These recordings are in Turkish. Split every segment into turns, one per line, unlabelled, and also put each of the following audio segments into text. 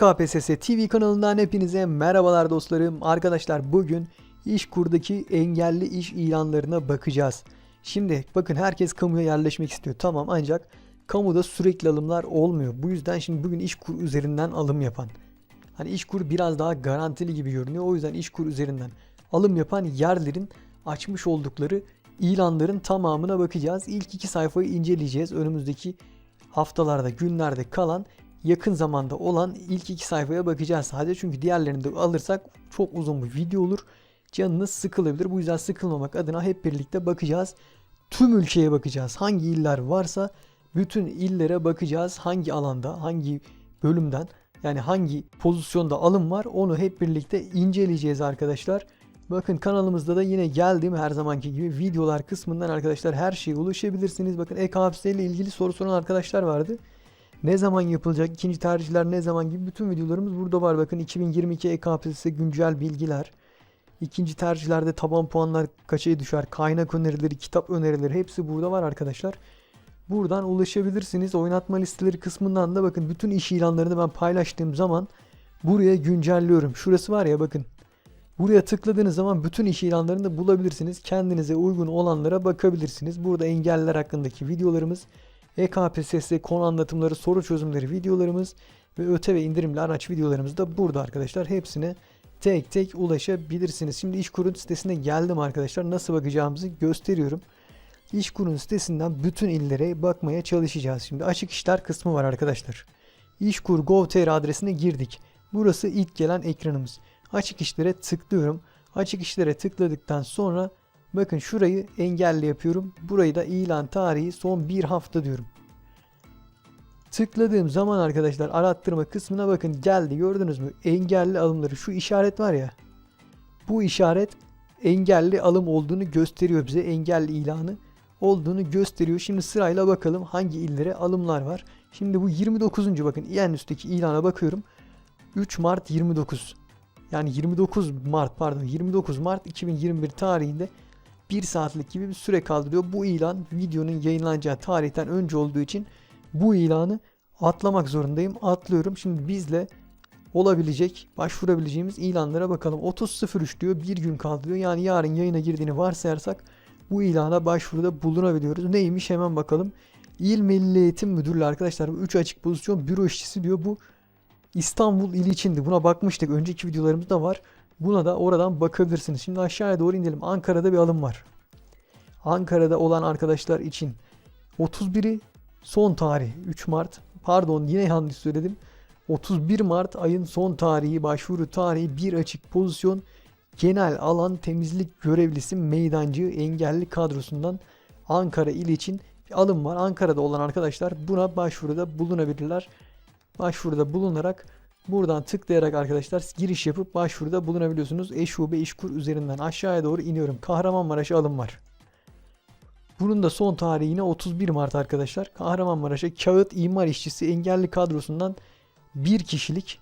EKPSS TV kanalından hepinize merhabalar dostlarım. Arkadaşlar bugün İşkur'daki engelli iş ilanlarına bakacağız. Şimdi bakın herkes kamuya yerleşmek istiyor. Tamam ancak kamuda sürekli alımlar olmuyor. Bu yüzden şimdi bugün İşkur üzerinden alım yapan. Hani İşkur biraz daha garantili gibi görünüyor. O yüzden İşkur üzerinden alım yapan yerlerin açmış oldukları ilanların tamamına bakacağız. İlk iki sayfayı inceleyeceğiz. Önümüzdeki haftalarda, günlerde kalan yakın zamanda olan ilk iki sayfaya bakacağız sadece. Çünkü diğerlerini de alırsak çok uzun bir video olur. Canınız sıkılabilir. Bu yüzden sıkılmamak adına hep birlikte bakacağız. Tüm ülkeye bakacağız. Hangi iller varsa bütün illere bakacağız. Hangi alanda, hangi bölümden yani hangi pozisyonda alım var onu hep birlikte inceleyeceğiz arkadaşlar. Bakın kanalımızda da yine geldim her zamanki gibi videolar kısmından arkadaşlar her şeye ulaşabilirsiniz. Bakın EKFS ile ilgili soru soran arkadaşlar vardı. Ne zaman yapılacak, ikinci tercihler ne zaman gibi bütün videolarımız burada var. Bakın 2022 EKPSS güncel bilgiler. İkinci tercihlerde taban puanlar kaça düşer, kaynak önerileri, kitap önerileri hepsi burada var arkadaşlar. Buradan ulaşabilirsiniz. Oynatma listeleri kısmından da bakın bütün iş ilanlarını ben paylaştığım zaman buraya güncelliyorum. Şurası var ya bakın. Buraya tıkladığınız zaman bütün iş ilanlarını da bulabilirsiniz. Kendinize uygun olanlara bakabilirsiniz. Burada engeller hakkındaki videolarımız, EKPSS konu anlatımları, soru çözümleri videolarımız ve öte ve indirimli araç videolarımız da burada arkadaşlar. Hepsine tek tek ulaşabilirsiniz. Şimdi İşkur'un sitesine geldim arkadaşlar. Nasıl bakacağımızı gösteriyorum. İşkur'un sitesinden bütün illere bakmaya çalışacağız. Şimdi açık işler kısmı var arkadaşlar. İşkur.gov.tr adresine girdik. Burası ilk gelen ekranımız. Açık işlere tıklıyorum. Açık işlere tıkladıktan sonra bakın şurayı engelli yapıyorum. Burayı da ilan tarihi son bir hafta diyorum. Tıkladığım zaman arkadaşlar arattırma kısmına bakın geldi gördünüz mü? Engelli alımları şu işaret var ya. Bu işaret engelli alım olduğunu gösteriyor bize. Engelli ilanı olduğunu gösteriyor. Şimdi sırayla bakalım hangi illere alımlar var. Şimdi bu 29. bakın en üstteki ilana bakıyorum. 3 Mart 29. Yani 29 Mart pardon 29 Mart 2021 tarihinde 1 saatlik gibi bir süre kaldı diyor. Bu ilan videonun yayınlanacağı tarihten önce olduğu için bu ilanı atlamak zorundayım. Atlıyorum. Şimdi bizle olabilecek, başvurabileceğimiz ilanlara bakalım. 30.03 diyor. Bir gün kaldı diyor. Yani yarın yayına girdiğini varsayarsak bu ilana başvuruda bulunabiliyoruz. Neymiş hemen bakalım. İl Milli Eğitim Müdürlüğü arkadaşlar. Bu 3 açık pozisyon büro işçisi diyor. Bu İstanbul ili içindi. Buna bakmıştık. Önceki videolarımızda var. Buna da oradan bakabilirsiniz. Şimdi aşağıya doğru inelim. Ankara'da bir alım var. Ankara'da olan arkadaşlar için 31'i son tarih 3 Mart. Pardon yine yanlış söyledim. 31 Mart ayın son tarihi başvuru tarihi bir açık pozisyon genel alan temizlik görevlisi meydancı engelli kadrosundan Ankara ili için bir alım var. Ankara'da olan arkadaşlar buna başvuruda bulunabilirler. Başvuruda bulunarak buradan tıklayarak arkadaşlar giriş yapıp başvuruda bulunabiliyorsunuz. Eşube İşkur üzerinden aşağıya doğru iniyorum. Kahramanmaraş'a alım var. Bunun da son tarihi yine 31 Mart arkadaşlar. Kahramanmaraş'a kağıt imar işçisi engelli kadrosundan bir kişilik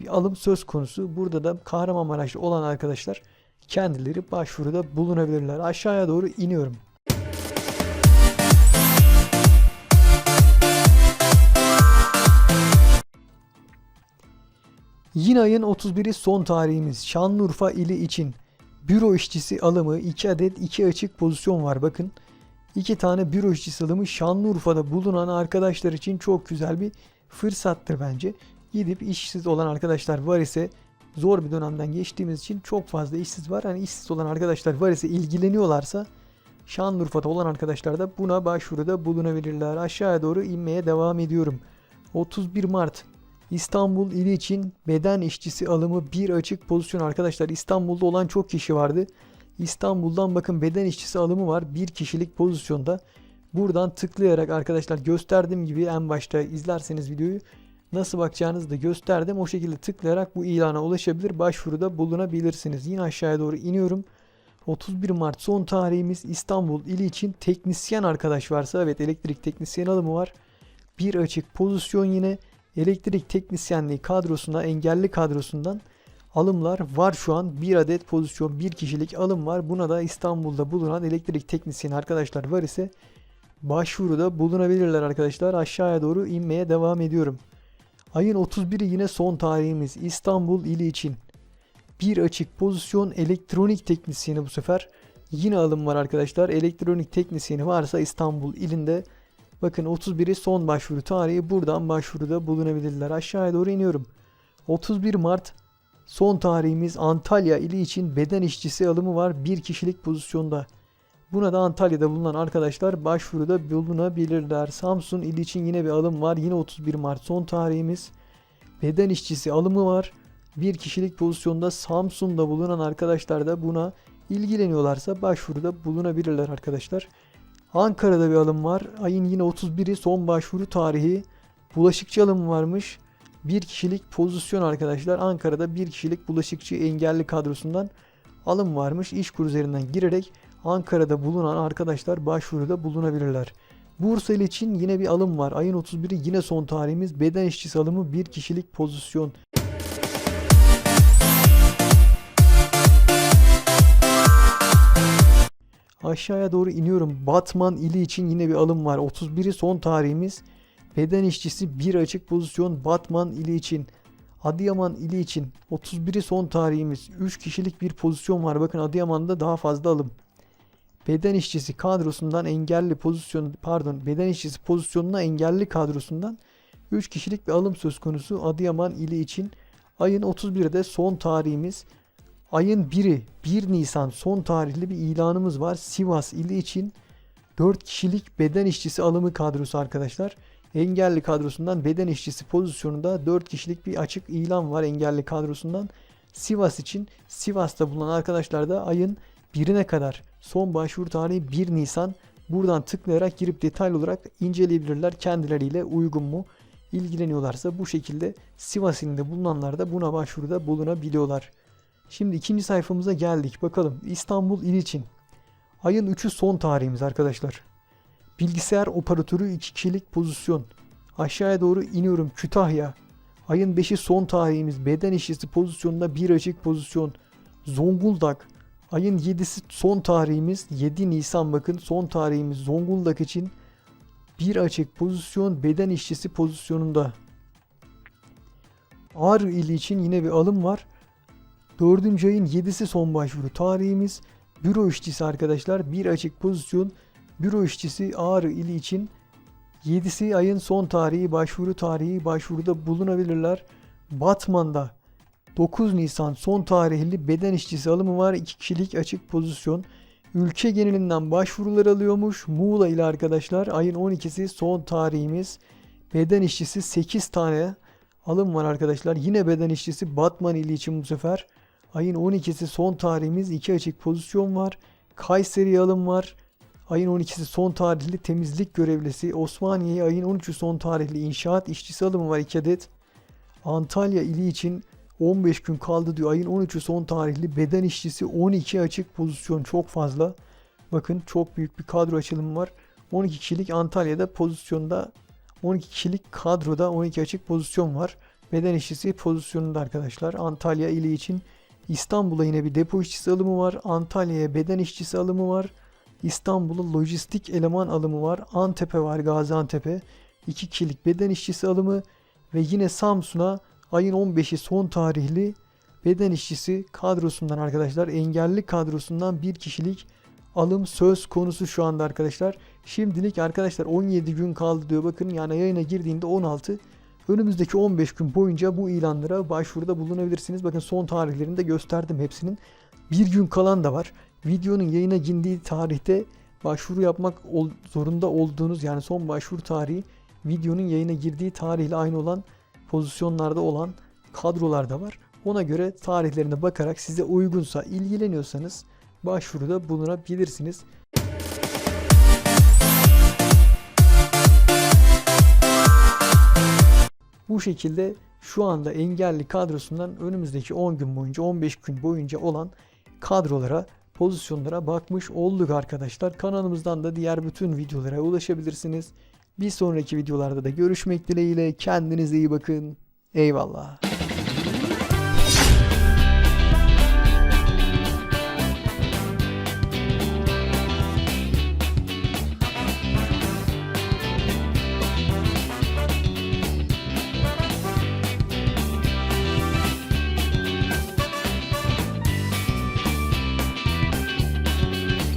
bir alım söz konusu. Burada da Kahramanmaraş'ta olan arkadaşlar kendileri başvuruda bulunabilirler. Aşağıya doğru iniyorum. Yine ayın 31'i son tarihimiz. Şanlıurfa ili için büro işçisi alımı 2 adet 2 açık pozisyon var bakın. 2 tane büro işçisi alımı Şanlıurfa'da bulunan arkadaşlar için çok güzel bir fırsattır bence. Gidip işsiz olan arkadaşlar var ise zor bir dönemden geçtiğimiz için çok fazla işsiz var. Hani işsiz olan arkadaşlar var ise ilgileniyorlarsa Şanlıurfa'da olan arkadaşlar da buna başvuruda bulunabilirler. Aşağıya doğru inmeye devam ediyorum. 31 Mart İstanbul ili için beden işçisi alımı bir açık pozisyon arkadaşlar. İstanbul'da olan çok kişi vardı. İstanbul'dan bakın beden işçisi alımı var. Bir kişilik pozisyonda. Buradan tıklayarak arkadaşlar gösterdiğim gibi en başta izlerseniz videoyu nasıl bakacağınızı da gösterdim. O şekilde tıklayarak bu ilana ulaşabilir. Başvuruda bulunabilirsiniz. Yine aşağıya doğru iniyorum. 31 Mart son tarihimiz İstanbul ili için teknisyen arkadaş varsa evet elektrik teknisyen alımı var. Bir açık pozisyon yine elektrik teknisyenliği kadrosuna engelli kadrosundan alımlar var şu an. Bir adet pozisyon bir kişilik alım var. Buna da İstanbul'da bulunan elektrik teknisyeni arkadaşlar var ise başvuruda bulunabilirler arkadaşlar. Aşağıya doğru inmeye devam ediyorum. Ayın 31'i yine son tarihimiz İstanbul ili için. Bir açık pozisyon elektronik teknisyeni bu sefer. Yine alım var arkadaşlar. Elektronik teknisyeni varsa İstanbul ilinde bakın 31'i son başvuru tarihi buradan başvuruda bulunabilirler. Aşağıya doğru iniyorum. 31 Mart son tarihimiz Antalya ili için beden işçisi alımı var. Bir kişilik pozisyonda. Buna da Antalya'da bulunan arkadaşlar başvuruda bulunabilirler. Samsun ili için yine bir alım var. Yine 31 Mart son tarihimiz. Beden işçisi alımı var. Bir kişilik pozisyonda Samsun'da bulunan arkadaşlar da buna ilgileniyorlarsa başvuruda bulunabilirler arkadaşlar. Ankara'da bir alım var. Ayın yine 31'i son başvuru tarihi. Bulaşıkçı alım varmış. Bir kişilik pozisyon arkadaşlar. Ankara'da bir kişilik bulaşıkçı engelli kadrosundan alım varmış. İşkur üzerinden girerek Ankara'da bulunan arkadaşlar başvuruda bulunabilirler. Bursa için yine bir alım var. Ayın 31'i yine son tarihimiz. Beden işçisi alımı bir kişilik pozisyon. Aşağıya doğru iniyorum. Batman ili için yine bir alım var. 31'i son tarihimiz. Beden işçisi bir açık pozisyon Batman ili için. Adıyaman ili için 31'i son tarihimiz. 3 kişilik bir pozisyon var. Bakın Adıyaman'da daha fazla alım. Beden işçisi kadrosundan engelli pozisyon pardon beden işçisi pozisyonuna engelli kadrosundan 3 kişilik bir alım söz konusu Adıyaman ili için. Ayın 31'de son tarihimiz. Ayın 1'i 1 Nisan son tarihli bir ilanımız var. Sivas ili için 4 kişilik beden işçisi alımı kadrosu arkadaşlar. Engelli kadrosundan beden işçisi pozisyonunda 4 kişilik bir açık ilan var engelli kadrosundan. Sivas için Sivas'ta bulunan arkadaşlar da ayın 1'ine kadar son başvuru tarihi 1 Nisan. Buradan tıklayarak girip detaylı olarak inceleyebilirler. Kendileriyle uygun mu? ilgileniyorlarsa bu şekilde Sivas ilinde bulunanlar da buna başvuruda bulunabiliyorlar. Şimdi ikinci sayfamıza geldik. Bakalım İstanbul il için. Ayın 3'ü son tarihimiz arkadaşlar. Bilgisayar operatörü 2 kişilik pozisyon. Aşağıya doğru iniyorum Kütahya. Ayın 5'i son tarihimiz. Beden işçisi pozisyonunda bir açık pozisyon. Zonguldak. Ayın 7'si son tarihimiz. 7 Nisan bakın son tarihimiz Zonguldak için. Bir açık pozisyon beden işçisi pozisyonunda. Ağrı ili için yine bir alım var. 4. ayın 7'si son başvuru tarihimiz. Büro işçisi arkadaşlar bir açık pozisyon. Büro işçisi Ağrı ili için 7'si ayın son tarihi başvuru tarihi başvuruda bulunabilirler. Batman'da 9 Nisan son tarihli beden işçisi alımı var. 2 kişilik açık pozisyon. Ülke genelinden başvurular alıyormuş. Muğla ile arkadaşlar ayın 12'si son tarihimiz. Beden işçisi 8 tane alım var arkadaşlar. Yine beden işçisi Batman ili için bu sefer. Ayın 12'si son tarihimiz. 2 açık pozisyon var. Kayseri alım var. Ayın 12'si son tarihli temizlik görevlisi. Osmaniye ayın 13'ü son tarihli inşaat işçisi alımı var 2 adet. Antalya ili için 15 gün kaldı diyor. Ayın 13'ü son tarihli beden işçisi 12 açık pozisyon çok fazla. Bakın çok büyük bir kadro açılımı var. 12 kişilik Antalya'da pozisyonda 12 kişilik kadroda 12 açık pozisyon var. Beden işçisi pozisyonunda arkadaşlar. Antalya ili için İstanbul'a yine bir depo işçisi alımı var. Antalya'ya beden işçisi alımı var. İstanbul'a lojistik eleman alımı var. Antep'e var Gaziantep'e. 2 kişilik beden işçisi alımı ve yine Samsun'a ayın 15'i son tarihli beden işçisi kadrosundan arkadaşlar engelli kadrosundan bir kişilik alım söz konusu şu anda arkadaşlar. Şimdilik arkadaşlar 17 gün kaldı diyor. Bakın yani yayına girdiğinde 16. Önümüzdeki 15 gün boyunca bu ilanlara başvuruda bulunabilirsiniz. Bakın son tarihlerini de gösterdim hepsinin. Bir gün kalan da var. Videonun yayına girdiği tarihte başvuru yapmak zorunda olduğunuz yani son başvuru tarihi videonun yayına girdiği tarihle aynı olan pozisyonlarda olan kadrolar da var. Ona göre tarihlerine bakarak size uygunsa, ilgileniyorsanız başvuruda bulunabilirsiniz. Bu şekilde şu anda engelli kadrosundan önümüzdeki 10 gün boyunca 15 gün boyunca olan kadrolara pozisyonlara bakmış olduk arkadaşlar. Kanalımızdan da diğer bütün videolara ulaşabilirsiniz. Bir sonraki videolarda da görüşmek dileğiyle kendinize iyi bakın. Eyvallah.